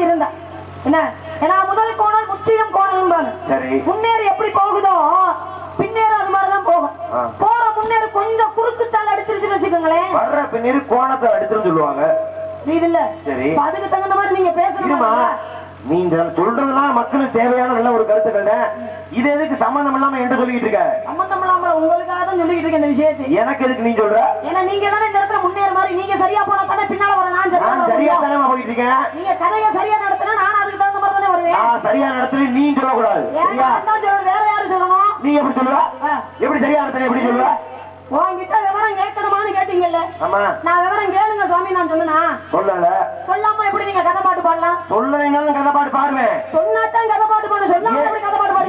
பார்த்து இருந்தேன் என்ன? ஏன்னா முதல் கோணல் முற்றிலும் கோணல் சரி. முன்னேறி எப்படி போகுதோ பின்னேற அது மாதிரிதான் போகும். போற முன்னேற கொஞ்சம் குறுக்கு சால் அடிச்சிருச்சுன்னு வச்சுக்கோங்களேன். வர்ற பின்னீர் கோணத்தை அடிச்சிரும் சொல்லுவாங்க. இது இல்ல. சரி. அதுக்கு தகுந்த மாதிரி நீங்க பேசணும் நீங்க சொல்றதெல்லாம் மக்களுக்கு தேவையான நல்ல ஒரு கருத்துக்கள். இது எதுக்கு சம்பந்தம் இல்லாம என்று சொல்லிட்டு இருக்க? சம்பந்தம் இல்லாம உங்களுக்காக தான் சொல்லிட்டு இருக்கேன் இந்த விஷயத்தை. எனக்கு எதுக்கு நீ சொல்ற? ஏன்னா நீங்க தானே இந்த இடத்துல முன்னேற மாதிரி நீங்க சரியா போனா தானே பின்னால வர நான் சரியா நான் சரியா. தானே போயிட்டு இருக்கேன்? நீங்க கதையை சரியா நடத்தினா நான் அதுக்கு தகுந்த மாதிரி தானே வருவேன். நான் சரியான இடத்துல நீ சொல்லக்கூடாது. ஏன் சரியா? நான் சொல்லணும் வேற யாரும் சொல்லணும்? நீ எப்படி சொல்லுவ? ஆ. எப்படி சரியான இடத்துல எப்படி சொல்லுவ? உன்கிட்ட விவரம் கேட்கணுமான்னு கேட்டீங்கல்ல. ஆமா. நான் விவரம் கேளுங்க சுவாமி நான் சொன்னா சொல்லல. சொல்லாம எப்படி நீங்க கதை பாட்டு பாடலாம்? சொல்லலைனாலும் கதை பாட்டு பாடுவேன். சொன்னாதான் கதை பாட்டு பாட. சொல்லாம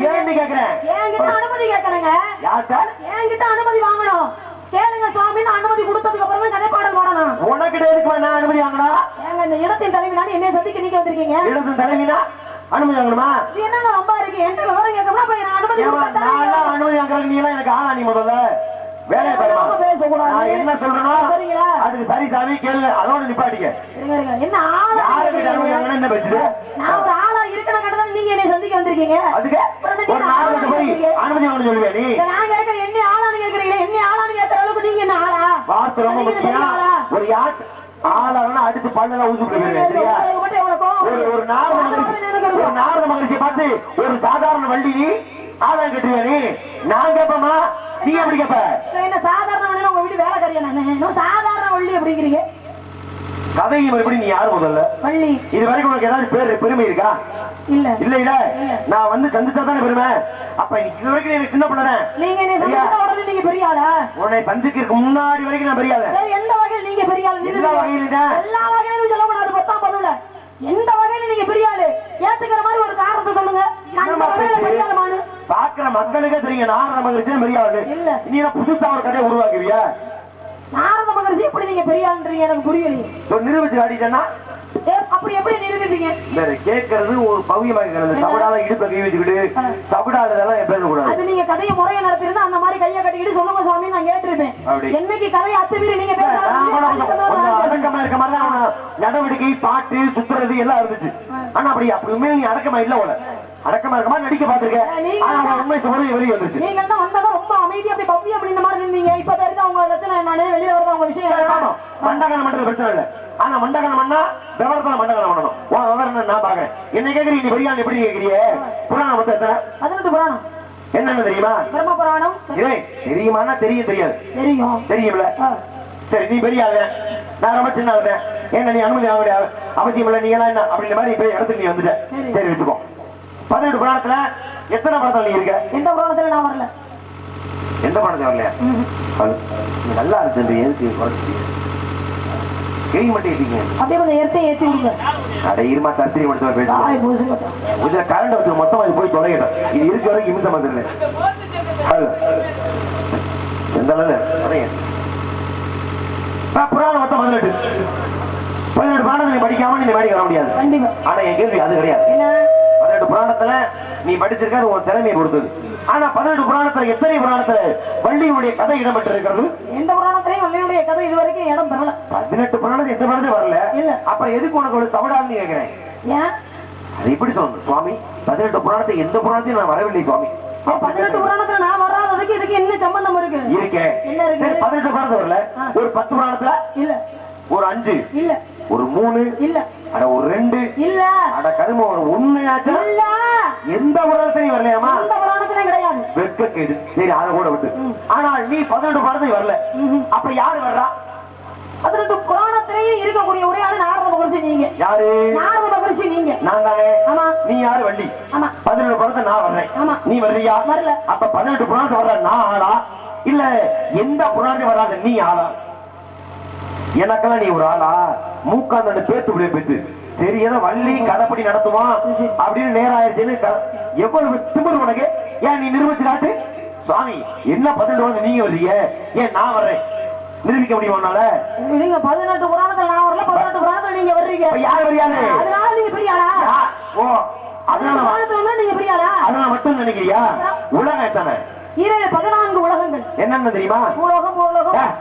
எப்படி கதை பாட்டு ஏன் பாடுவீங்க கேக்குறேன் என்கிட்ட அனுமதி கேட்கணுங்க யார்கிட்ட? என்கிட்ட அனுமதி வாங்கணும். கேளுங்க சுவாமி நான் அனுமதி கொடுத்ததுக்கு அப்புறம் கதை பாடல் பாடணும் உனக்கிட்ட எதுக்கு நான் அனுமதி வாங்கணும்? ஏங்க இந்த இடத்தின் தலைவி நான் என்னைய சந்திக்க நீங்க வந்திருக்கீங்க? இடத்து தலைவினா அனுமதி வாங்கணுமா? இது என்னங்க ரொம்ப இருக்கு என்கிட்ட விவரம் அப்ப நான் அனுமதி அனுமதி வாங்குறதுக்கு நீ எல்லாம் எனக்கு ஆளா நீ முதல்ல. வேலையை பாருமா தேவையில்லாம பேசக்கூடாது. நான் என்ன சொல்றேனோ சரிங்களா? அதுக்கு சரி சாமி கேளுங்க அதோட இருங்க. என்ன ஆளா யாருக்கு வாங்கினா என்ன நான் ஒரு ஆளா இருக்கணும் கேட்டதால நீங்க என்னை சந்திக்க வந்திருக்கீங்க அதுக்கு ஒரு நாளுக்கு போய் அனுமதி சொல்லுவியா நீ நான் என்ன ஆளான்னு கேக்குறீங்களே என்ன ஆளான்னு அளவுக்கு நீங்க என்ன ஆளா வார்த்தை ரொம்ப முக்கியம்? ஒரு யாட் ஆளானா அடிச்சு மட்டும் எவ்வளவு கோவம் ஒரு? ஒரு நாரத வந்து ஒரு. நாரத மகிழ்ச்சியை பார்த்து ஒரு சாதாரண வள்ளி நீ ஆளாம் கட்டுவியா நீ? நான் கேட்பமா நீ எப்படி நான் என்ன சாதாரண வழியில உங்க வீட்டு வேலைக்காரியா நானு? இன்னும் சாதாரண வள்ளி அப்படிங்கிறீங்க? கதையும் எப்படி நீ யாரு முதல்ல? வள்ளி. இது வரைக்கும் உனக்கு ஏதாவது பேரு பெருமை இருக்கா? இல்ல. இல்ல இல்ல. நான் வந்து சந்திச்சா தானே பெருமை? அப்ப இது வரைக்கும் எனக்கு சின்ன பிள்ளை தான்? நீங்க என்னை? சந்திச்ச உடனே நீங்க பெரிய ஆளா? உன்னை சந்திக்கிறதுக்கு முன்னாடி வரைக்கும் நான் பெரியாத சரி எந்த வகையில் நீங்க பெரிய ஆளு? எல்லா. வகையிலும் தான். எல்லா வகையிலும் சொல்லக்கூடாது பத்தாம் பதிவுல எந்த வகையில நீங்க பெரிய ஆளு ஏத்துக்கிற மாதிரி ஒரு காரணத்தை சொல்லுங்க. இந்த பாக்குற மக்களுக்கே தெரியும் நாரத மகிழ்ச்சி தான் பெரியாவது இல்ல. நீ புதுசா ஒரு கதையை உருவாக்குவியா? நாரத மகரிஷி எப்படி நீங்க பெரிய ஆளுன்றீங்க எனக்கு புரியலையே. நிரூபிச்சு காட்டிட்டேன்னா? ஏ, அப்படி எப்படி இந்த கேட்கறது ஒரு பவியமா இருக்கிறது சபடால இடுப்பை கை வச்சுக்கிட்டு சபடால இதெல்லாம் பேசக்கூடாது அது நீங்க கதையை முறையை நடத்திருந்தா அந்த மாதிரி கையை கட்டிக்கிட்டு சொல்லுங்க சுவாமி நான் கேட்டிருப்பேன். என்னைக்கு கதையை அத்துமீறி நீங்க அடக்கமா இருக்க மாதிரி தான் நடவடிக்கை பாட்டு சுத்துறது எல்லாம் இருந்துச்சு. ஆனா அப்படி அப்படி உண்மையில நீ அடக்கமா இல்ல உன. அடக்கமா இருக்க மாதிரி நடிக்க பாத்திருக்கேன் ஆனா உண்மை வெளியே வந்துருச்சு. நீங்க தான் வந்ததும் ரொம்ப அமைதி அப்படி பவ்வி அப்படின்ற மாதிரி இருந்தீங்க. இப்ப தெரிஞ்சு அவங்க லட்சணம் என்னன்னு வெளியில வரது அவங்க விஷயம். மண்டகனம் பண்றது பிரச்சனை இல்ல. ஆனா மண்டகனம் பண்ணா விவரத்துல மண்டகனம் பண்ணணும் உன் விவரம் நான் பாக்குறேன் என்ன கேக்குறீங்க நீ பெரியாள் எப்படி கேக்குறிய புராணம் மொத்தம் எத்தனை? பதினெட்டு புராணம். என்னன்னு தெரியுமா? பிரம்ம புராணம். இதே தெரியுமானா தெரியும் தெரியாது. தெரியும். தெரியும்ல. சரி நீ பெரிய ஆளு நான் ரொம்ப சின்ன ஆளு என்ன நீ அனுமதி வேண்டிய அவசியம் இல்ல. நீ எல்லாம் என்ன? அப்படின்ற மாதிரி இப்ப இடத்துக்கு நீ வந்துட்ட. சரி வச்சுக்கோ. பதினெட்டு புராணத்துல எத்தனை படத்துல நீ இருக்க? எந்த புராணத்துல நான் வரல. எந்த படத்துல வரலையா? நல்லா இருக்கு எதுக்கு குறைச்சி ஏத்தி விடுங்க. அட இருமா கத்திரி மட்டும் பூசுங்க இதுல கரண்ட் வச்சு மொத்தமா இது போய் தொலைகிட்டோம் இது இருக்க வரைக்கும் இமிசம் அல்ல எந்த அளவு புராணம் மொத்தம் பதினெட்டு. பதினெட்டு பாடத்தை படிக்காம நீ மேடிக்க வர முடியாது. ஆனா என் கேள்வி அது கிடையாது. புராணத்துல நீ படிச்சிருக்க உன் திறமையை பொறுத்தது. ஆனா பதினெட்டு புராணத்துல எத்தனை புராணத்துல வள்ளியுடைய கதை இடம்பெற்று இருக்கிறது எந்த புராணத்திலையும் வள்ளியுடைய கதை இது வரைக்கும் இடம் பெறல. பதினெட்டு புராணம் எந்த புராணத்தையும் வரல. இல்ல. அப்புறம் எதுக்கு உனக்கு ஒரு சவடான்னு கேட்கிறேன் ஏன்? அது எப்படி சொல்லணும்? சுவாமி பதினெட்டு புராணத்தை எந்த புராணத்தையும் நான் வரவில்லை சுவாமி. பதினெட்டு புராணத்துல நான் வராததுக்கு இதுக்கு என்ன சம்பந்தம் இருக்கு? இருக்கேன் என்ன இருக்கு? சரி பதினெட்டு புராணத்தை வரல. ஒரு பத்து புராணத்துல? இல்ல. ஒரு அஞ்சு. இல்ல. ஒரு மூணு இல்ல. அட ஒரு ரெண்டு. இல்ல. அட கரும ஒரு ஒண்ணு ஆச்சா இல்ல. எந்த புராணத்தையும் வரலையாமா எந்த புராணத்திலையும் கிடையாது. வெட்க கேடு. சரி அதை கூட விட்டு. ஆனால் நீ பதினெட்டு புராணத்தையும் வரல. அப்ப யாரு வர்றா? பதினெட்டு புராணத்திலேயே இருக்கக்கூடிய ஒரே ஆளு நாரத மகரிஷி நீங்க. யாரு? நாரத மகரிஷி நீங்க. நான் தானே ஆமா. நீ யாரு வள்ளி? ஆமா. பதினெட்டு புறத்தை நான் வர்றேன். ஆமா. நீ வர்றியா? வரல. அப்ப பதினெட்டு புறாணத்தை வர்ற நான் ஆளா? இல்ல எந்த புறாணத்தை வராத நீ ஆளா? எனக்கெல்லாம் நீ ஒரு ஆளா? மூக்காந்தண்டு பேத்து விட பேத்து. சரி ஏதோ வள்ளி கதைப்படி நடத்துவான். அப்படின்னு நேரம் ஆயிடுச்சுன்னு எவ்வளவு திமிரு உனக்கு? ஏன் நீ நிரூபிச்சு காட்டு? சுவாமி என்ன பதினெட்டு வந்து நீங்க வர்றீங்க? ஏன் நான் வர்றேன்? நிரூபிக்க முடியுமா உன்னால? நீங்க பதினெட்டு புராணத்துல நான் வரல பதினெட்டு புராணத்துல நீங்க வர்றீங்க. யார் வரியாது அதனால நீங்க பெரிய ஆளா? ஓ அதனால நீங்க பெரிய ஆளா? அதனால மட்டும் நினைக்கிறியா? உலகம் எத்தனை? ஈரேழு பதினான்கு உலகங்கள். என்னன்னு தெரியுமா? பூலோகம் பூலோகம்.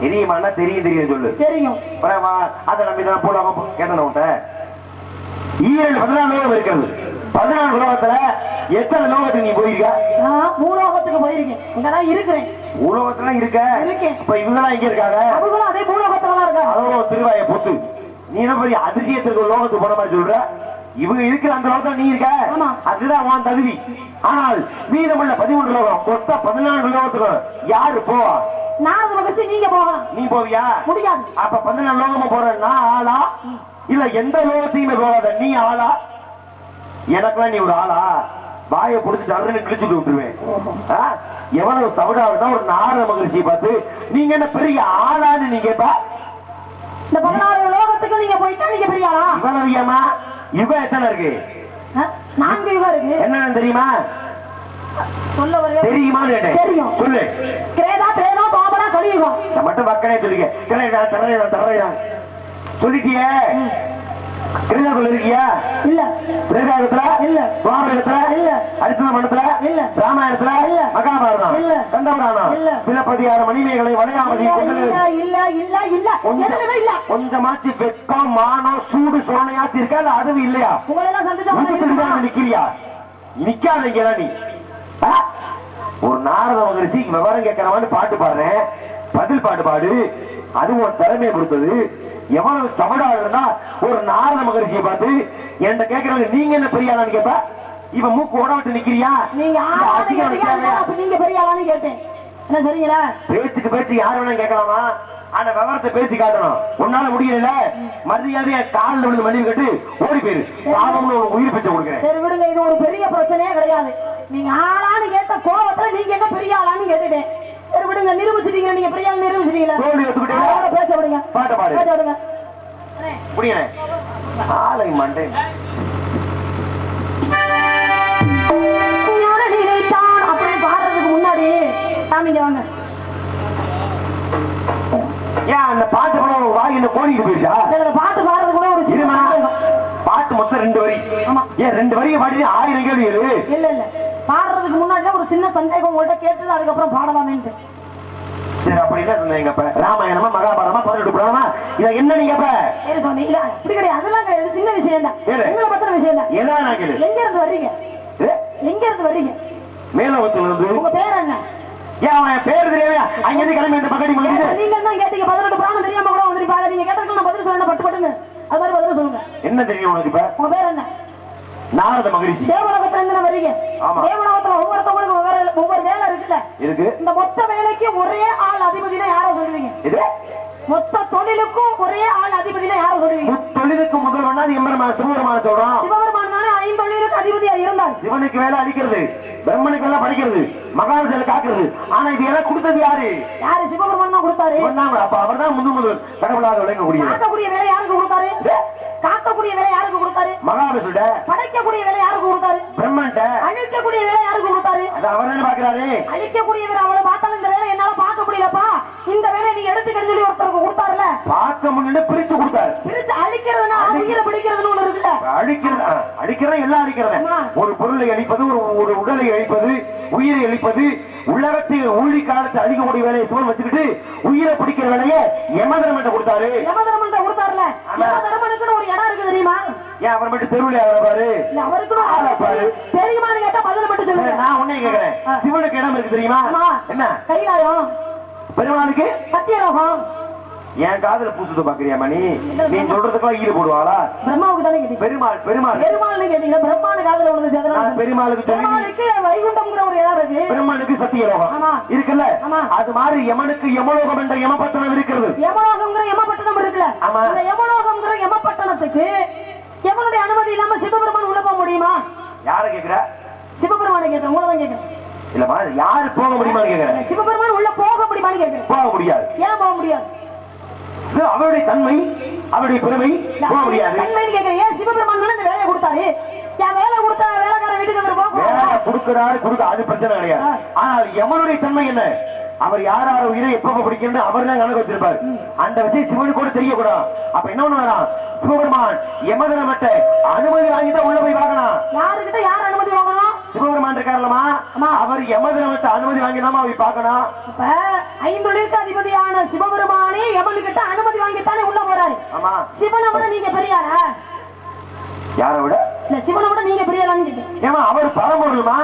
ஏ, தெரியுமாண்ணா தெரியும் தெரியும் சொல்லு. தெரியும். அதை நம்பி தான் பூலோகம் கேட்டன உன்ட்ட பதினாலு லோகம் இருக்கிறது. பதினாலு லோகத்துல எத்தனை லோகத்துக்கு நீ போயிருக்க? நான் பூலோகத்துக்கு போயிருக்கேன். இங்கதான் இருக்கிறேன். உலகத்துல இருக்க? இருக்கேன். இப்ப இவங்கெல்லாம் எங்க இருக்காங்க? அவங்களும் அதே பூலோகத்துல தான் இருக்காங்க. அதோ திருவாய பொத்து நீ என்ன பெரிய அதிசயத்திற்கு ஒரு லோகத்துக்கு போன மாதிரி சொல்ற? இவங்க இருக்கிற அந்த லோகத்துல நீ இருக்க? ஆமா. அதுதான் உன் தகுதி. ஆனால் மீதமுள்ள பதிமூன்று லோகம் மொத்த பதினான்கு லோகத்துக்கு யாரு போவா? நாரத மகிழ்ச்சி நீங்க போகலாம். நீ போவியா? முடியாது. அப்ப பதினாலு லோகமா போற? நான் ஆளா? இல்ல எந்த லோகத்தையுமே போகாத. நீ ஆளா? எனக்கெல்லாம் நீ ஒரு ஆளா? வாயை புடிச்சு டர்னு கிழிச்சுட்டு விட்டுருவேன்? எவ்வளவு சவுடாவிட்டா ஒரு நாரத மகிழ்ச்சியை பார்த்து நீங்க என்ன பெரிய ஆளான்னு நீ கேப்பா? இந்த பதினாறு லோகத்துக்கு நீங்க போயிட்டா நீங்க பெரிய ஆளா? இவ்வளவு ஏமா யுகம் எத்தனை இருக்கு? நான்கு யுகம் இருக்கு. என்னன்னு தெரியுமா? சொல்ல கேட்டேன். தெரியும். சொல்லு. கிரேதா திரேதா கலியுகம் நான் மட்டும் மக்களே சொல்லிக்க கிரையா தரையா தரையா சொல்லிட்டியே? இல்ல. பிரேதாகத்துல இல்ல. இல்ல. அரிசன மண்டத்துல இல்ல. ராமாயணத்துல? இல்ல. மகாபாரதம்? இல்ல. கண்டபுராணம் இல்ல. சிலப்பதிகார மணிமேகலை வளையாமதி இல்ல இல்ல இல்ல இல்ல இல்ல. கொஞ்சம் கொஞ்சமாச்சு வெக்கம் மானம் சூடு சோனையாச்சு இருக்கா? இல்ல அதுவும் இல்லையா? உங்களை எல்லாம் சந்திச்சா நிக்கிறியா? நிக்காத இங்கதான் நீ? ஒரு நாரத மகரிஷி விவரம் கேட்கிறவான்னு பாட்டு பாடுறேன் பதில் பாட்டு பாடு. அது உன் திறமையை பொறுத்தது. எவ்வளவு சமடாடுனா ஒரு நாரத மகரிஷியை பார்த்து என்கிட்ட கேட்கறவங்க நீங்க என்ன பெரிய ஆளான்னு கேப்ப? இவன் மூக்கு உட விட்டு நிக்கிறியா? நீங்க நீங்க பெரிய ஆளான்னு கேட்டேன். என்ன சரிங்களா? பேச்சுக்கு பேச்சு யார் வேணா கேட்கலாமா? ஆனா விவரத்தை பேசி காட்டணும். உன்னால முடியல மரியாதையா காலில் விழுந்து மன்னிவு கட்டு ஓடி போயிரு. பாவம்னு ஒரு உயிர் பிச்சை கொடுக்குறேன். சரி விடுங்க. இது ஒரு பெரிய பிரச்சனையே கிடையாது. நீங்க ஆளான்னு கேட்ட கோபத்துல நீங்க என்ன பெரிய ஆளான்னு கேட்டுட்டேன். சரி விடுங்க நிரூபிச்சிட்டீங்க நீங்க பெரிய ஆள் நிரூபிச்சிட்டீங்களா? பேச்ச விடுங்க பாட்டை பாடு. பேச்ச விடுங்க. முடியல ஆலை மண்டை. அப்படின்னு பாடுறதுக்கு முன்னாடி சாமிங்க வாங்க. ஏன் அந்த பாட்டு படம் வாயில கோடிட்டு போயிடுச்சா இதுல பாட்டு பாடுறது கூட ஒரு சின்ன. பாட்டு மொத்தம் ரெண்டு வரி. ஆமா. ஏன் ரெண்டு வரியை பாடி ஆயிரம் கேள்வி இல்ல இல்ல. பாடுறதுக்கு முன்னாடி தான் ஒரு சின்ன சந்தேகம் உங்கள்ட்ட கேட்டு அதுக்கப்புறம் பாடலாமேன்ட்டு. சரி அப்படி என்ன சொன்னீங்க இப்ப? ராமாயணமா மகாபாரதமா பதினெட்டு புராணமா? இதை என்ன நீங்க இப்ப? சரி சொன்னீங்க இல்ல கிடையாது. அதெல்லாம் கிடையாது. சின்ன விஷயம் தான். உங்களை பத்தின விஷயம் தான் எதா நான் கேளு? எங்க இருந்து வர்றீங்க? எங்க இருந்து வர்றீங்க? மேலோகத்துல இருந்து உங்க பேர் என்ன? ஏன் அவன் பேர் தெரியாதா அங்க இருந்து கிளம்பி இந்த பக்கடி நீங்க தான் கேட்டீங்க. பதினெட்டு பிராணம் தெரியாம கூட வந்திருப்பாங்க. நீங்க கேட்டதுக்கு நான் பதில் சொல்லணும். பட்டு பட்டுன்னு அது மாதிரி பதில் சொல்லுங்க. என்ன தெரியும் உனக்கு இப்ப? உங்க பேர் என்ன? நாரத மகிழ்ச்சி தேவலோகத்துல இருந்து வர்றீங்க ஆமா. தேவலோகத்துல ஒவ்வொருத்தவங்களுக்கும் ஒவ்வொரு ஒவ்வொரு வேலை இருக்குல்ல? இருக்கு இந்த மொத்த வேலைக்கு ஒரே ஆள் அதிபதினா யாரோ சொல்லுவீங்க? இது மொத்த தொழிலுக்கும் ஒரே ஆள் அதிபதினா யாரோ சொல்லுவீங்க? தொழிலுக்கு முதல்வனா எம்பெருமான சிவபெருமான சொல்றான் சிவபெருமான் தானே ஐந்தொழிலுக்கு அதிபதியா இருந்தார். சிவனுக்கு வேலை அடிக்கிறது பிரம்மனுக்கு வேலை படிக்கிறது மகாவிஷால காக்குறது. ஆனா இது எல்லாம் கொடுத்தது யாரு? யாரு? சிவபெருமான் தான் கொடுத்தாரு. அப்ப அவர் தான் முந்து முதல் கடவுளாக விளங்கக்கூடியது காக்கக்கூடிய வேலை யாருக்கு கொடுத்தாரு? காக்கக்கூடிய வேலை யாருக்கு கொடுத்தாரு? மகாவிஷ்ணுட படைக்கக்கூடிய வேலை யாருக்கு கொடுத்தாரு? பிரம்மன்ட்ட. அழிக்கக்கூடிய வேலை யாருக்கு கொடுத்தாரு? அது அவர் தானே பாக்குறாரு அழிக்கக்கூடிய வேலை அவளை பார்த்தாலும் இந்த வேலை என்னால பார்க்க முடியலப்பா. இந்த வேலை நீ எடுத்துக்கன்னு சொல்லி ஒருத்தருக்கு கொடுத்தாருல. பார்க்க முன்னாடி பிரிச்சு கொடுத்தாரு. பிரிச்சு அழிக்கிறதுனா உயிரை பிடிக்கிறதுன்னு ஒண்ணு இருக்குல்ல. அழிக்கிறது அழிக்கிறது எல்லாம் அழிக்கிறது. ஒரு பொருளை அழிப்பது ஒரு ஒரு உடலை அழிப்பது உயிரை அழிப்பது உலகத்தில் ஊழி காலத்தை அழிக்கக்கூடிய வேலையை சிவன் வச்சுக்கிட்டு உயிரை பிடிக்கிற வேலையை யமதர்மன்ட்ட கொடுத்தாரு. யமதர்மன் கொடுத்தாருல. யமதர்மனுக்குன்னு ஒரு இடம் இருக்கு தெரியுமா? ஏன் அவர் மட்டும் தெருவில் பாரு? இல்ல அவருக்குன்னு ஒரு ஆளை பாரு. தெரியுமான்னு கேட்டா பதில் மட்டும் சொல்லுங்க. நான் உன்னை கேக்குறேன். சிவனுக்கு இடம் இருக்கு தெரியுமா? என்ன? கைலாயம். பெருமாளுக்கு? சத்தியலோகம். என் காதுல பூசுது பாக்குறியா மணி? நீ சொல்றதுக்கெல்லாம் ஈடு போடுவாளா? பிரம்மாவுக்கு தானே கேட்டீங்க? பெருமாள் பெருமாள். பெருமாள்னு கேட்டீங்க பிரம்மானு காதுல நான் சேதனம் பெருமாளுக்கு வைகுண்டம்ங்கிற ஒரு இடம் இருக்கு. பெருமாளுக்கு சத்தியலோகம். இருக்குல்ல. அது மாதிரி யமனுக்கு யமலோகம் என்ற யமபட்டணம் இருக்கிறது. யமலோகம்ங்கிற யமபட்டணம் இருக்குல்ல. அந்த யமலோகம்ங்கிற யமபட்டணத்துக்கு யமனுடைய அனுமதி இல்லாம சிவபெருமான் உள்ள போக முடியுமா? யார கேக்குற? சிவபெருமானை கேட்கிறேன் உங்களை தான் கேட்கிறேன் இல்லம்மா யாரு போக முடியுமான்னு கேக்குறேன் சிவபெருமான் உள்ள போக முடியுமான்னு கேட்கிறேன் போக முடியாது. ஏன் போக முடியாது? அவருடைய தன்மை அவருடைய பெருமை போக முடியாது. சிவபெருமான் தானே இந்த வேலையை கொடுத்தாரு? வேலை கொடுத்தா வேலைக்கார வீட்டுக்கு அவர் போக வேலை கூடாதா? கொடுக்கிறாரு கொடுக்க அது பிரச்சனை கிடையாது. ஆனால் யமனுடைய தன்மை என்ன? அவர் யார் யார் உயிரை எப்ப பிடிக்கணும் அவர் தான் கணக்கு வச்சிருப்பார். அந்த விஷயம் சிவனுக்கு கூட தெரியக்கூடாது. அப்ப என்ன பண்ணுவாராம் சிவபெருமான் யமதனமட்ட அனுமதி வாங்கி தான் உள்ள போய் பார்க்கணும் யாருக்கிட்ட யார் அனுமதி வாங்கணும்? சிவபெருமான் இருக்காருலமா. அவர் யமதனமட்ட அனுமதி வாங்கி தான் போய் பார்க்கணும். இப்ப ஐந்தொழிற்கு அதிபதியான சிவபெருமானே யமனு கிட்ட அனுமதி வாங்கித்தானே உள்ள போறாரு. ஆமா. சிவனை விட நீங்க பெரியாரா? யாரை விட? இல்ல சிவனை விட நீங்க பெரிய ஆளான்னு கேட்டேன். ஏமா அவர் பரம்பொருளுமா?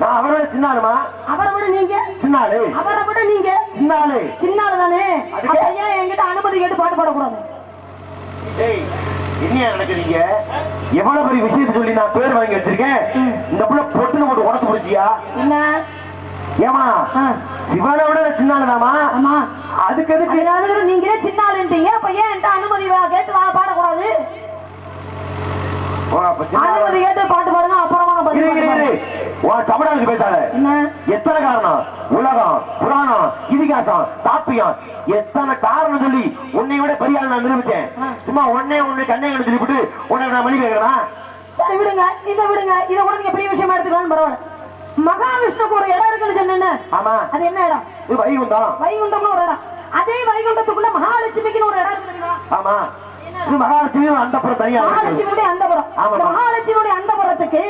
நான் அவரோட சின்னாளுமா? அவரை விட நீங்க. சின்னாளு. அவரை விட நீங்க. சின்னாளு. சின்ன ஆளு தானே அதுக்கு? அப்ப ஏன் என்கிட்ட அனுமதி கேட்டு பாட்டு பாடக்கூடாது? என்னையா நினைக்கிறீங்க? எவ்வளவு பெரிய விஷயத்தை சொல்லி நான் பேர் வாங்கி வச்சிருக்கேன்? இந்த புள்ள பொட்டுன்னு போட்டு உடச்சு போடுச்சியா என்ன? ஏமா சிவனை விட நான் சின்னாளுதாமா ஆமா. அதுக்கு எதுக்கு? நீங்களே சின்ன ஆளுன்றீங்க அப்ப ஏன் என்கிட்ட அனுமதி வா- கேட்டு வா பாடக்கூடாது? அனுமதி கேட்டு பாட்டு பாடுங்க அப்புறமா சமடாவுக்கு பேசாத. எத்தனை காரணம்? உலகம் புராணம் இதிகாசம் தாப்பியம். எத்தனை காரணம் சொல்லி உன்னை விட பெரிய நான் நிரூபிச்சேன். சும்மா உன்னை உன்னை கண்ணை கண்டு சொல்லிவிட்டு உன்னை நான் மணி கேட்கிறேனா சரி விடுங்க. இதை விடுங்க. இதை கூட நீங்க பெரிய விஷயமா எடுத்துக்கலாம் பரவாயில்ல. மகாவிஷ்ணுக்கு ஒரு இடம் இருக்குன்னு சொன்னேன்னு ஆமா. அது என்ன இடம்? இது வைகுண்டம். வைகுண்டம்னு ஒரு இடம். அதே வைகுண்டத்துக்குள்ள மகாலட்சுமிக்குன்னு ஒரு இடம் இருக்கு ஆமா. இது மகாலட்சுமி அந்த புறம் தனியா. மகாலட்சுமியுடைய அந்தபுரம் மகாலட்சுமியுடைய அந்தபுரத்துக்கு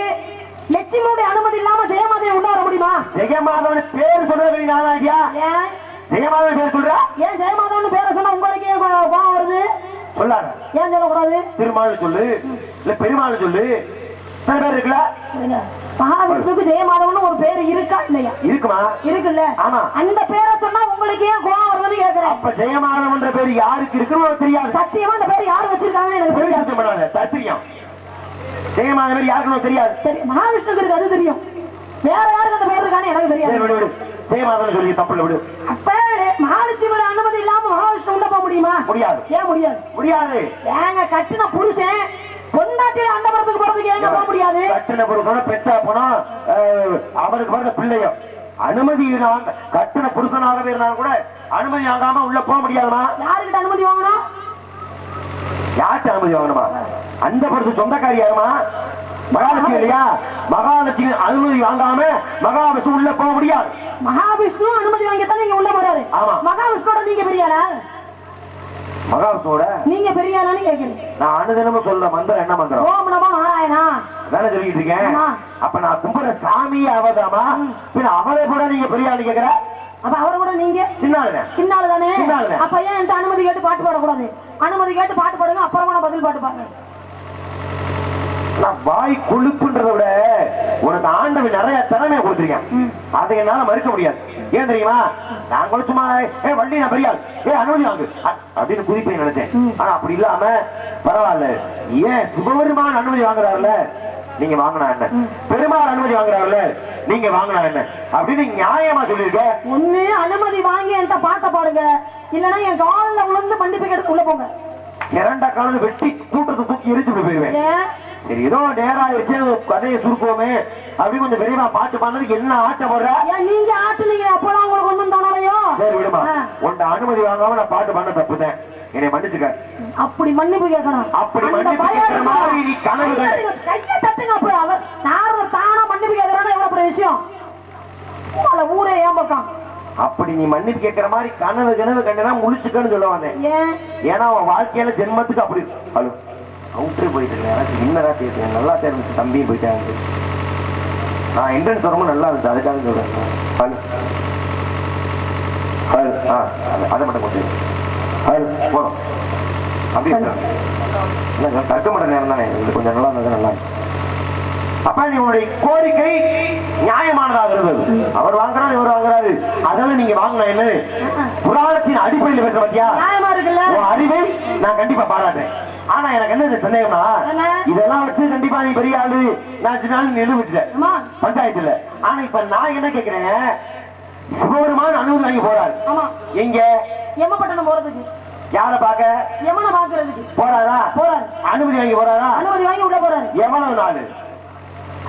லட்சுமியுடைய அனுமதி இல்லாம ஜெயமாதேவி உள்ள வர முடியுமா? ஜெயமாதவன் பேர் சொல்றது நாளாடியா ஏன்? ஜெயமாதவன் பேர் சொல்ற? ஏன் ஜெயமாதவன் பேரை சொன்னா உங்களுக்கு ஏன் கோ- கோவம் வருது? சொல்லாத. ஏன் சொல்லக்கூடாது? திருமால் சொல்லு. இல்ல பெருமாள் சொல்லு. சில பேர் இருக்குல்ல. மகாவிஷ்ணுக்கு ஜெயமாதவன் ஒரு பேர் இருக்கா இல்லையா? இருக்குமா? இருக்குல்ல. ஆமா. அந்த பேரை சொன்னா உங்களுக்கு ஏன் கோவம் வருதுன்னு கேக்குறேன். அப்ப ஜெயமாதவன்ற பேர் யாருக்கு இருக்குன்னு தெரியாது. சத்தியமா அந்த பேர் யாரு வச்சிருக்காங்க எனக்கு தெரியாது. சத்தியம் பண்ணாத. தத்திரியம் யாருக்குன்னு உனக்கு தெரியாது? சரி மகாவிஷ்ணுக்கு அது தெரியும். வேற யாருக்கு அந்த பேர் இருக்கான்னு எனக்கு தெரியாது. ஜெயமாதவன் சொல்லி தப்புல விடு. அப்ப மகாலட்சுமியோட அனுமதி இல்லாம மகாவிஷ்ணு உள்ள போக முடியுமா? முடியாது. ஏன் முடியாது? முடியாது. ஏங்க கட்டின புருஷன் பொண்டாட்டியில அந்த படத்துக்கு போறதுக்கு ஏங்க போக முடியாது? கட்டின புருஷன பெத்தா போனா அவருக்கு பிறந்த பிள்ளையோ. அனுமதி கட்டின புருஷனாகவே இருந்தாலும் கூட அனுமதி வாங்காம உள்ள போக முடியாதுமா? யாருக்கிட்ட அனுமதி வாங்கணும்? யார்கிட்ட அனுமதி வாங்கணுமா? அந்த படத்து சொந்தக்காரி யாருமா? மகாலட்சுமி இல்லையா? மகாலட்சுமி அனுமதி வாங்காம மகாவிஷ்ணு உள்ள போக முடியாது. மகாவிஷ்ணு அனுமதி வாங்கித்தான் நீங்க உள்ள போறாரு? ஆமா. மகாவிஷ்ணுவோட நீங்க பெரியாளா மகாவிஷ்ணுவோட நீங்க பெரியாளான்னு கேக்குறீங்க நான் அனுதினமும் சொல்ற மந்திரம் என்ன மந்திரம்? ஓம் நமோ நாராயணா. தானே சொல்லிட்டு இருக்கேன். அப்ப நான் கும்பிடுற சாமியே அவதாமா? பின்ன அவளை கூட நீங்க பெரிய ஆளு கேக்குற? அப்ப அவரை கூட நீங்க? சின்ன ஆளுங்க சின்ன ஆளு தானே. அப்ப ஏன் என்கிட்ட அனுமதி கேட்டு பாட்டு பாடக்கூடாது? அனுமதி கேட்டு பாட்டு பாடுங்க அப்புறமா நான் பதில் பாட்டு நான் வாய் கொழுப்புன்றத விட உனக்கு ஆண்டவன் நிறைய திறமையை கொடுத்திருக்கேன். அதை என்னால மறுக்க முடியாது. ஏன் தெரியுமா? நான் கூட சும்மா ஏ வண்டி நான் பெரியாள். ஏ அனுமதி வாங்கு. அப்படின்னு குதிப்பேன் நினைச்சேன். ஆனா அப்படி இல்லாம பரவாயில்ல. ஏன் சிவபெருமான் அனுமதி வாங்குறாருல? நீங்க வாங்கினா என்ன? பெருமாள் அனுமதி வாங்குறாருல? நீங்க வாங்கினா என்ன? அப்படின்னு நியாயமா சொல்லியிருக்க. ஒண்ணு அனுமதி வாங்கி என்கிட்ட பாட்டை பாடுங்க இல்லனா என் காலில் விழுந்து மன்னிப்பு கேட்டு உள்ள போங்க. இரண்ட காலம் வெட்டி கூட்டத்தை தூக்கி எரிச்சு ஏன்? சரி ஏதோ நேரம் ஆயிடுச்சு கதையை சுருக்குவோமே. அப்படி கொஞ்சம் பெரியமா பாட்டு பண்ணதுக்கு என்ன ஆட்ட போடுற? ஏன் நீங்க ஆட்டுனீங்க. அப்பதான் உங்களுக்கு ஒண்ணும் தோணலையோ சரி விடுமா. உன்ட அனுமதி வாங்காம நான் பாட்டு பண்ண தப்புதேன் என்னை மன்னிச்சுக்க. அப்படி மன்னிப்பு கேட்கணும். அப்படி மன்னிப்பு? மாதிரி நீ கனவு கையை கண்டு- தட்டுங்க, கையை தட்டுங்க அப்ப. அவர் நாரதர் தானா மன்னிப்பு கேட்கறான்னு எவ்வளவு பெரிய விஷயம்? உங்களை ஊரே ஏன் பக்கம் அப்படி நீ மன்னிப்பு கேட்கிற மாதிரி கனவு கனவு கண்டனா முழிச்சுக்கன்னு சொல்ல வந்தேன். ஏன்னா அவன் வாழ்க்கையில ஜென்மத்துக்கு அப்படி ஹலோ. அவுட்டே போயிட்டு இருக்கேன் எனக்கு இன்னதா பேசுறேன் நல்லா தெரிஞ்சு தம்பியும் போயிட்டாங்க. நான் என்ட்ரன்ஸ் வரும்போது நல்லா இருந்துச்சு. அதுக்காக சொல்றேன். ஹலோ. ஹலோ. ஆ அது- மட்டும் கொஞ்சம் ஹலோ போதும் அப்படியே இருக்கேன். இல்லைங்க தர்க்க மாட்ட நேரம் தானே. இது கொஞ்சம் நல்லா இருந்தது நல்லா. அப்ப உன்னுடைய கோரிக்கை நியாயமானதாக இருந்தது அவர் வாங்குறாரு இவர் வாங்குறாரு. அதனால நீங்க வாங்கின என்ன புராணத்தின் அடிப்படையில் பேச பாத்தியா? அறிவை நான் கண்டிப்பா பாராட்டுறேன். ஆனா எனக்கு என்ன சந்தேகம்னா? இதெல்லாம் வச்சு கண்டிப்பா நீ பெரிய ஆளு. நான் நிரூபிச்சிட்டேன் பஞ்சாயத்துல. ஆனா இப்ப நான் என்ன கேக்குறேன்? சிவபெருமான் அனுமதி வாங்கி போறாரு. ஆமா. எங்க? எம்மப்பட்டணம் போறதுக்கு. யார பாக்க யமனை பாக்குறதுக்கு போறாரா? போறாரு. அனுமதி வாங்கி போறாரா? அனுமதி வாங்கி உள்ள போறாரு. எவ்வளவு நாள்?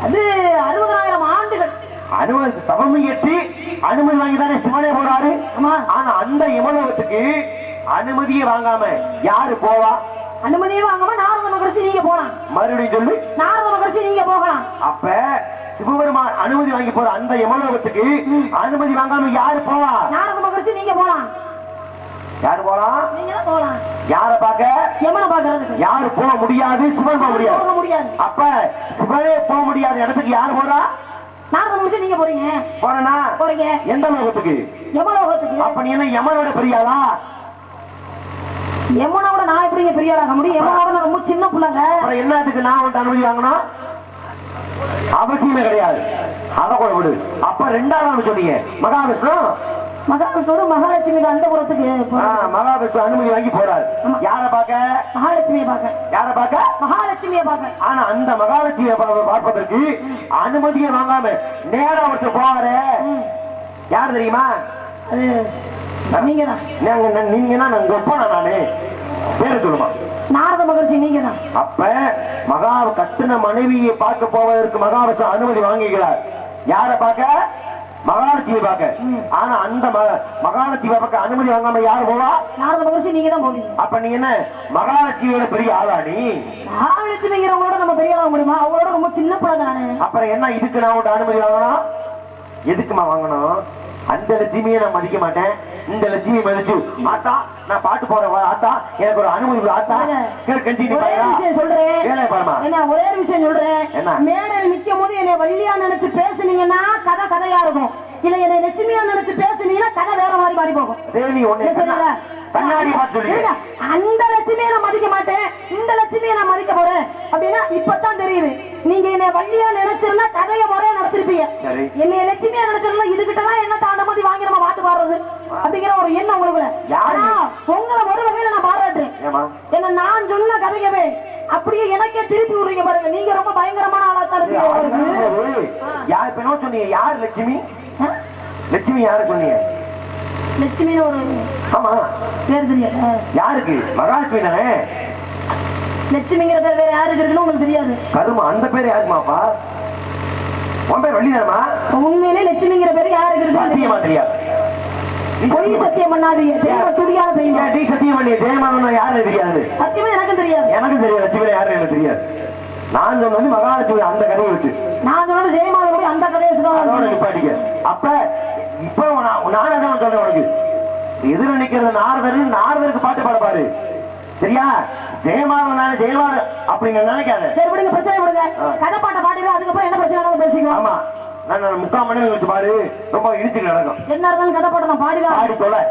அது அறுபதாயிரம் ஆண்டுகள். அனுமதி தவம் இயற்றி அனுமதி வாங்கி தானே சிவனே போறாரு? ஆனா அந்த இமலோகத்துக்கு அனுமதியே வாங்காம யாரு போவா? அனுமதியே வாங்காம நாரத மகரிஷி நீங்க போலாம் மறுபடியும் சொல்லு. நாரத மகரிஷி நீங்க போகலாம். அப்ப சிவபெருமான் அனுமதி வாங்கி போற அந்த யமலோகத்துக்கு அனுமதி வாங்காம யாரு போவா? நாரத மகரிஷி நீங்க போலாம் யாரு போலாம் நீங்க போலாம் யார பாக்க யமனை பாக்குறதுக்கு யாரு போக முடியாது? சிவன் போக முடியாது. போக முடியாது. அப்ப சிவனே போக முடியாத இடத்துக்கு யாரு போறா? நாரத மகரிஷி நீங்க போறீங்க. போறனா? போறீங்க. எந்த லோகத்துக்கு? யமலோகத்துக்கு. அப்ப நீ என்ன யமனோட பெரியாளா? யமனோட நான் எப்படி எப்படிங்க பெரிய ஆளாக முடியும்? எவ்வளோ ரொம்ப சின்ன பிள்ளைங்க. என்னத்துக்கு நான் உன்ட்ட அனுமதி வாங்கணும் அவசியமே கிடையாது. அத கூட விடு. அப்ப ரெண்டாவது சொன்னீங்க. மகாவிஷ்ணு? மகாவிஷ்ணோட மகாலட்சுமி அந்த புறத்துக்கு மகாவிஷ்ணு அனுமதி வாங்கி போறாரு. யார பாக்க மகாலட்சுமியை பார்க்க. யார பாக்க மகாலட்சுமியை பார்க்க. ஆனா அந்த மகாலட்சுமியை பார்ப்பதற்கு அனுமதியை வாங்காம நேரா ஒருத்தர் போவாரு. யார் தெரியுமா? அது நீங்க தான் நாங்க நான் நீங்கன்னா நான் ஒப்பனா நானு? பேரு சொல்லுமா? நாரத மகர்ஷி நீங்க தான் அப்ப மகா கட்டின மனைவியை பார்க்க போவதற்கு மகாவிஷ்ணு அனுமதி வாங்குகிறார். யார பார்க்க? மகாலட்சுமி பார்க்க. ஆனா அந்த மகாலட்சுமி பார்க்க அனுமதி வாங்காம யார் போவா? நாரத மகர்ஷி நீங்க தான் போவீங்க. அப்ப நீ என்ன மகாலட்சுமியோட பெரிய ஆளா நீ? மகாலட்சுமிங்கிறவங்களோட நம்ம பெரிய ஆக முடியுமா? அவங்களோட ரொம்ப சின்ன பிள்ளைங்க நானு அப்புறம் என்ன இதுக்கு நான் உன்ட்ட அனுமதி வாங்கணும்? எதுக்குமா வாங்கணும்? அந்த லட்சுமியை நான் மதிக்க மாட்டேன். இந்த லட்சுமியை மதிச்சு ஆத்தா நான் பாட்டு போறேன் ஆத்தா எனக்கு ஒரு அனுமதி ஆத்தா. கஞ்சி. விஷயம் சொல்றேன். வேலையை பாருமா. என்ன ஒரே ஒரு விஷயம் சொல்றேன்? மேடையில் நிக்கும் போது என்னை வள்ளியா நினைச்சு பேசுனீங்கன்னா கதை கதையா இருக்கும். இல்ல என்னை லட்சுமியா நினைச்சு பேசுனீங்கன்னா கதை வேற மாதிரி மாறி போகும். தேவி ஒண்ணு? கண்ணாடி. அந்த லட்சுமியை நான் மதிக்க மாட்டேன். இந்த லட்சுமியை நான் மதிக்க போறேன். அப்படின்னா இப்பதான் தெரியுது. நீங்க என்னை வள்ளியா நினைச்சிருந்தா கதையை முறையா நடத்திருப்பீங்க. என்னைய லட்சுமியா நினைச்சிருந்தா இதுகிட்டலாம் என்ன அனுமதி வாங்கி நம்ம பாட்டு பாடுறது அப்படிங்கிற ஒரு எண்ணம் உங்களுக்குள்ள? ஆனா, உங்களை ஒரு வகையில நான் பாராட்டுறேன். என்ன நான் சொன்ன கதையவே அப்படியே எனக்கே திருப்பி விடுறீங்க பாருங்க. நீங்க ரொம்ப பயங்கரமான ஆளா தான் இருக்கீங்க யார் சொன்னீங்க? யார் லட்சுமி? லட்சுமி யாரு சொன்னீங்க? லட்சுமின்னு ஒரு ஆமா. பேர் தெரியாது. ஆ. யாருக்கு? மகாலட்சுமி தானே லட்சுமிங்கிற பேர் வேற யாருக்கு இருக்குன்னு உங்களுக்கு தெரியாது. கருமா அந்த பேர் யாருக்குமாப்பா? உன் பேர் வள்ளி தானமா உண்மையிலே லட்சுமிங்கிற பேர் யாருக்கு இருக்குன்னு சத்தியமா தெரியாது. தெரியாது பொய் சத்தியம் பண்ணாதீங்க. தெய்வ நீங்க தெய்வம். டீ சத்தியம் பண்ணி ஜெயமாதவன் யாருன்னு தெரியாது. சத்தியமே எனக்கும் தெரியாது. எனக்கு தெரியும் லட்சுமி யாருன்னு எனக்கு தெரியாது. நான் சொன்னது மகாலட்சுமி அந்த கதையை வச்சு. நான் சொன்னது ஜெயமாதனுடைய அந்த கதையை அதோட வச்சுதான் நிப்பாட்டிக்க. அப்ப இப்ப அதான் சொல்றேன் உனக்கு. எதிர நிக்கிறது நாரதர் நாரதருக்கு பாட்டு பாட பாரு சரியா? ஜெயமாதவன் நானே ஜெயமாதவன் அப்படிங்க நினைக்காத. சரி விடுங்க பிரச்சனை விடுங்க. கதை பாட்டை பாடிடுவோம் அதுக்கப்புறம் என்ன பிரச்சனை பேசிக்கலாம். ஆமா. நான் முக்கால் மணி வச்சு பாரு. ரொம்ப இடிச்சு நடக்கும் என்ன இருந்தாலும் கதை பாட்டை நான் பாடிதான் பாடி தொலை.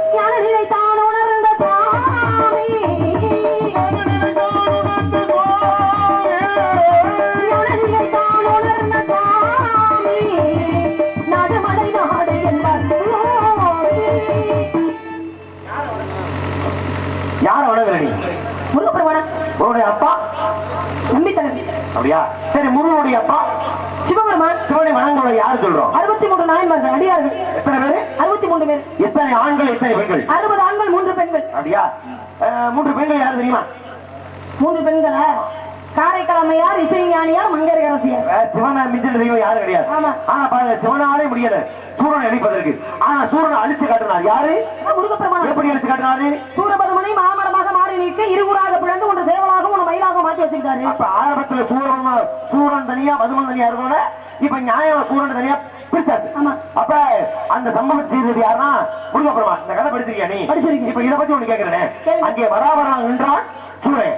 அப்படியா? சரி முருகனுடைய அப்பா சிவபெருமான். சிவனை வணங்குற யாரு சொல்றோம்? அறுபத்தி மூன்று நாயன்மார்கள் அடியார்கள் எத்தனை பேரு? அறுபத்தி மூன்று பேர். எத்தனை ஆண்கள் எத்தனை பெண்கள்? அறுபது ஆண்கள் மூன்று பெண்கள். அப்படியா? மூன்று பெண்கள் யாரு தெரியுமா? மூன்று பெண்களா? காரைக்கால் அம்மையார் இசைஞானியார் மங்கையரசியார் சிவனை மிஞ்சின தெய்வம் யாரும் கிடையாது? ஆமா. ஆனா பாருங்க சிவனாலே முடியல. சூரனை அழிப்பதற்கு. ஆனா சூரனை அழிச்சு காட்டினார் யாரு? முருகப்பெருமான். எப்படி அழிச்சு காட்டினாரு? சூரபதுமனை மாமரமாக நிற்க இருகுறாக பிளந்து ஒன்று சேவலாக ஒன்று மயிலாக மாற்றி வச்சுக்கிட்டாரு. அப்ப ஆரம்பத்துல சூரன் சூரன் தனியா பதுமன் தனியா இருந்தோட இப்ப நியாயம் சூரன் தனியா பிரிச்சாச்சு. ஆமா. அப்ப அந்த சம்பவத்தை செய்தது யாருன்னா முருகப்பெருமா இந்த கதை படிச்சிருக்கியா நீ? படிச்சிருக்கேன். இப்ப இத பத்தி ஒண்ணு கேக்குறேன். அங்கே வராவரம் நின்றான் சூரன்.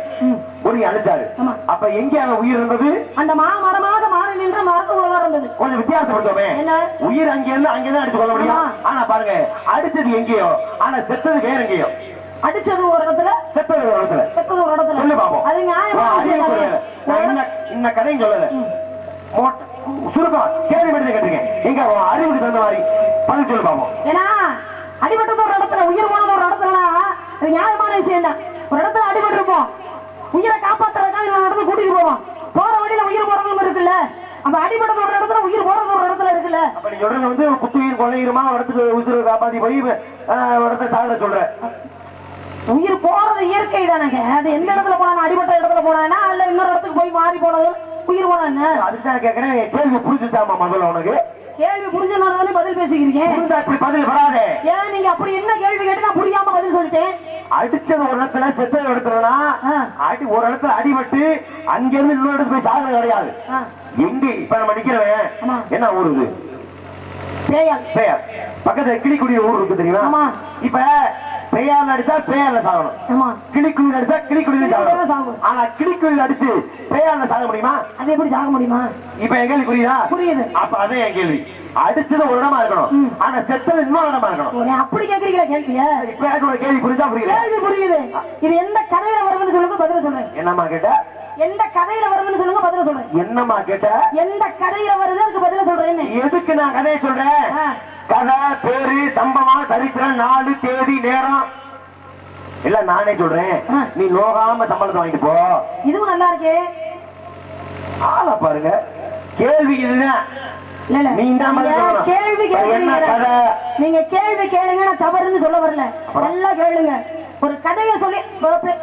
ஒரு அழிச்சாரு. அப்ப எங்கே அவன் உயிர் இருந்தது? அந்த மாமரமாக மாறி நின்ற மரத்து உள்ளதா இருந்தது. கொஞ்சம் வித்தியாசப்படுத்தோமே? உயிர் அங்க இருந்து அங்கதான் அடிச்சு கொள்ள முடியும். ஆனா பாருங்க அடிச்சது எங்கேயோ? ஆனா செத்தது வேற எங்கேயோ? அடிச்சது ஒரு இடத்துல செத்தது ஒரு இடத்துல. செத்தது ஒரு இடத்துல. சொல்லு பாப்போம். அது இன்ன இன்ன கதையும் சொல்லல. சுருக்கம் கேள்வி மட்டும் கேட்டிருக்கேன். எங்க அறிவுக்கு தகுந்த மாதிரி பதில் சொல்லு பாப்போம். ஏன்னா அடிபட்டது ஒரு இடத்துல உயிர் போனது ஒரு இடத்துலனா அது நியாயமான விஷயம் தான் ஒரு இடத்துல அடிபட்டு இருப்போம் உயிரை காப்பாத்துறதுக்காக இன்னொரு இடத்துல கூட்டிட்டு போவோம். போற வழியில உயிர் போறதும் இருக்குல்ல. அப்ப அடிபட்டது ஒரு இடத்துல உயிர் போறது ஒரு இடத்துல இருக்குல்ல. அப்ப நீ சொல்றது வந்து குத்துயிர் கொள்ளையிருமா இடத்துக்கு உசுறு காப்பாத்தி போய் இடத்துல சாகர சொல்ற. உயிர் போறது இயற்கை தானங்க. அது எந்த இடத்துல போனா அடிபட்ட இடத்துல போனா இல்ல இன்னொரு இடத்துக்கு போய் மாறி போனது? உயிர் போனா என்ன அதுக்கு தான் கேட்கிறேன் என் கேள்வி புரிஞ்சுச்சாமா முதல்ல உனக்கு? கேள்வி புரிஞ்சனால பதில் பேசிக்கிறீங்க? புரிஞ்சா இப்படி பதில் வராதே. ஏன் நீங்க அப்படி என்ன கேள்வி கேட்டு நான் புரியாம பதில் சொல்லிட்டேன்? அடிச்சது ஒரு இடத்துல செத்தது ஆ. அடி ஒரு இடத்துல அடிபட்டு அங்க இருந்து இன்னொரு இடத்துக்கு போய் சாகிறது கிடையாது. எங்க இப்ப நம்ம நிக்கிறவன். என்ன ஊர் இது? பேயால் பெயர். பக்கத்துல கிளிக்குடி ஊர் இருக்கு தெரியுமா. இப்ப பெயால் அடிச்சா பெயார்ல சாகணும். கிளிக்குயில் அடிச்சா கிளிக்குடியில சாகணும். ஆனா கிளிக்குயில் அடிச்சு பெயார்ல சாக முடியுமா? அது எப்படி சாக முடியுமா? இப்ப என் கேள்வி புரியுதா? புரியுது. அப்ப அதே என் கேள்வி. அடிச்சது ஒரு இடமா இருக்கணும். ஆனா செத்தது இன்னொரு இடமா இருக்கணும். அப்படி கேக்குறீங்களா கேள்விய? இப்ப எனக்கு ஒரு கேள்வி புரிஞ்சா புரியல. கேள்வி புரியுது. இது எந்த கதையில வருதுன்னு சொல்லுங்க பதில சொல்றேன். என்னம்மா கேட்ட? எந்த கதையில வருதுன்னு சொல்லுங்க பதில சொல்றேன். என்னம்மா கேட்ட? எந்த கதையில வருது அதுக்கு பதில சொல்றேன்னு. எதுக்கு நான் கதையை சொல்றேன். கதை பேரு சம்பவம் சரித்திரம் நாலு தேதி நேரம். இல்ல நானே சொல்றேன். நீ நோகாம சம்பளத்தை வாங்கிட்டு போ. இதுவும் நல்லா இருக்கே. ஆளை பாருங்க. கேள்வி இதுதான். கேள்வி கேளுங்க கதை? நீங்க கேள்வி கேளுங்க நான் தவறுன்னு சொல்ல வரல. நல்லா கேளுங்க. ஒரு கதையை சொல்லி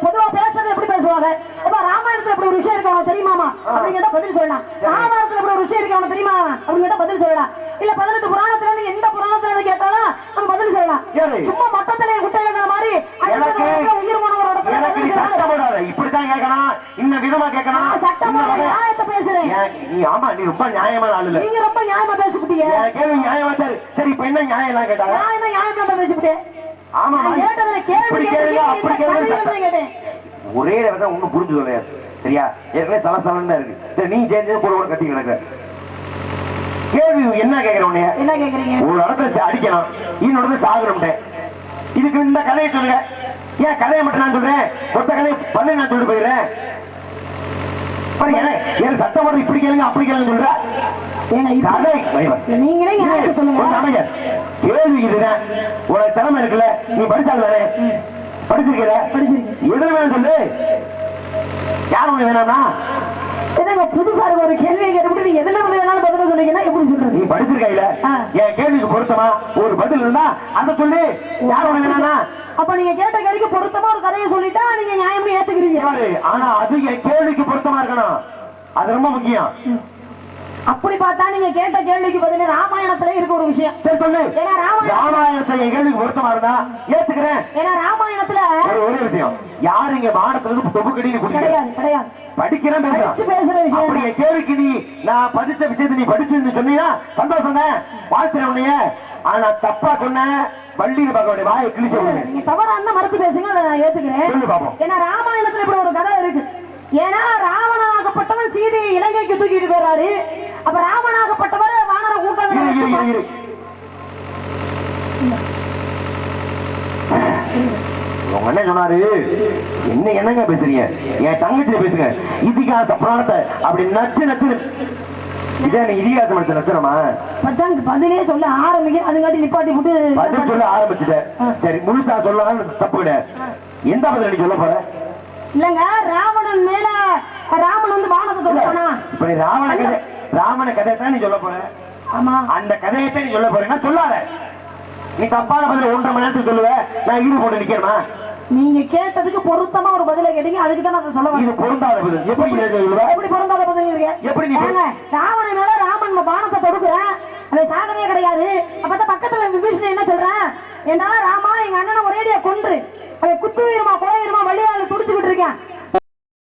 பொதுவா பேசுறது எப்படி பேசுவாங்க? அப்ப ராமாயணத்துல இப்படி ஒரு விஷயம் இருக்கு உனக்கு தெரியுமாமா அப்படின்னு பதில் சொல்லலாம்? ராமாயணத்துல இப்படி ஒரு விஷயம் இருக்கு உனக்கு தெரியுமா? அப்படின்னு கேட்டா பதில் சொல்லலாம்? இல்ல பதினெட்டு புராணத்துல இருந்து எந்த புராணத்துல இருந்து கேட்டாலும் நம்ம பதில் சொல்லலாம். சும்மா மொத்தத்துல குட்டை எழுதுற மாதிரி உயிர் போனவரோட இப்படித்தான் கேட்கணும். இந்த விதமா கேட்கணும். சட்டம் நியாயத்தை பேசுறேன். நீ ஆமா நீ ரொம்ப நியாயமான ஆளு நீங்க ரொம்ப நியாயமா பேசிக்கிட்டீங்க கேள்வி நியாயமா. சரி இப்ப என்ன நியாயம் எல்லாம் கேட்டாங்க என்ன நியாயமா பேசிக்கிட்டேன் ஒரே இடத்துல ஒண்ணும் புரிஞ்சு சரியா? ஏற்கனவே சலசலன்னு இருக்கு. நீ சேர்ந்து கூட கூட கட்டி கிடக்குற. கேள்வி என்ன கேக்குற உன்னைய? என்ன கேக்குறீங்க ஒரு இடத்துல அடிக்கணும் இன்னொரு இடத்துல சாகணும்ட்டேன் இதுக்கு இந்த கதையை சொல்லுங்க. ஏன் கதையை மட்டும் நான் சொல்றேன்? மொத்த கதையை பண்ணு நான் சொல்லிட்டு போயிடுறேன். பாருங்க, ஏன் ஏன் சட்டம் போடுறது இப்படி கேளுங்க அப்படி கேளுங்க சொல்ற? நீங்களே சொல்லுங்க. கேள்வி இதுதான் உனக்கு திறமை இருக்குல்ல நீ படிச்சால் தானே? படிச்சிருக்கிற. எதுல வேணும் சொல்லு. யார் உனக்கு வேணாம்னா? என்னங்க புதுசா இருக்க ஒரு கேள்வியை கேட்டுவிட்டு எதுல வந்து வேணாலும் பதில சொன்னீங்கன்னா எப்படி நீ சொல்றது படிச்சிருக்கையில ஆ. என் கேள்விக்கு பொருத்தமா? ஒரு பதில் இருந்தா அதை சொல்லு. யார் உனக்கு வேணாம்னா? அப்ப நீங்க கேட்ட கேள்விக்கு பொருத்தமா ஒரு கதையை சொல்லிட்டா நீங்க நியாயம்னு ஏத்துக்கிறீங்க. ஆனா அது என் கேள்விக்கு பொருத்தமா இருக்கணும். அது ரொம்ப முக்கியம். அப்படி பார்த்தா நீங்க கேட்ட கேள்விக்கு பதில் ராமாயணத்துல இருக்க ஒரு விஷயம். சரி சொல்லு. ஏன்னா ராமாயணம் ராமாயணத்தை என் கேள்விக்கு பொருத்தமா இருந்தா? ஏத்துக்கிறேன். ஏன்னா ராமாயணத்துல ஒரு ஒரே விஷயம். யாரு இங்க வானத்துல இருந்து தொப்பு கடின்னு கிடையாது கிடையாது. படிக்கிறேன் பேசுறேன் பேசுற விஷயம் அப்படி என் கேள்விக்கு நீ நான் படிச்ச விஷயத்தை நீ படிச்சு சொன்னீங்கன்னா சந்தோஷம் தான். வாழ்த்துறேன் உன்னைய. ஆனா தப்பா சொன்ன பள்ளியில பார்க்க வேண்டிய வாயை கிழிச்ச நீங்க தவறா இருந்தா மறுத்து பேசுங்க நான் ஏத்துக்கிறேன். சொல்லு பாப்போம். ஏன்னா ராமாயணத்துல இப்படி ஒரு கதை இருக்கு. ஏன்னா ராவணனாகப்பட்டவன் சீதையை இலங்கைக்கு தூக்கிட்டு போறாரு அப்ப ராவணாகப்பட்டவர் வானர கூட்டம் உங்க அண்ணன் சொன்னாரு என்ன என்னங்க பேசுறீங்க? என் தங்கச்சியில பேசுங்க. இதிகாச புராணத்தை அப்படி நச்சு நச்சு. இதிகாசம் படிச்ச நச்சனமா பத்தாங்க பதிலே சொல்ல ஆரம்பிக்க அதுங்காட்டி நிப்பாட்டி பதில் விட்டு சொல்ல ஆரம்பிச்சுட்ட. சரி முழுசா சொல்லலாம் தப்பு எந்த பதில் சொல்ல போற? இல்லங்க ராவணன் மேல ராமன் வந்து வானத்தை தொடுவானா இப்ப ராவண கதை ராவண கதையை தான் நீ சொல்ல போற. ஆமா. அந்த கதையை தான் நீ சொல்ல போறேன்னா சொல்லாத. நீ தப்பான பதில் ஒன்றரை மணி நேரத்துக்கு சொல்லுவ நான் ஈடு போட்டு நிக்கிறேனா நீங்க கேட்டதுக்கு பொருத்தமா ஒரு பதிலை கேட்டீங்க அதுக்கு தான் நான் அதை சொல்ல இது பொருந்தாத பதில். எப்படி எப்படி? பொருந்தாத பதில் எப்படி நீ பொரு- ராவணன் மேல ராமன் பானத்தை தொடுக்குறேன் அவன் சாகவே கிடையாது. அப்பதான் பக்கத்துல விபீஷணன் என்ன சொல்றான்? ஏன்னா ராமா எங்க அண்ணனை ஒரேடியா கொன்று. அவன் கொலை உயிருமா வள்ளியால துடிச்சுக்கிட்டு இருக்கேன்.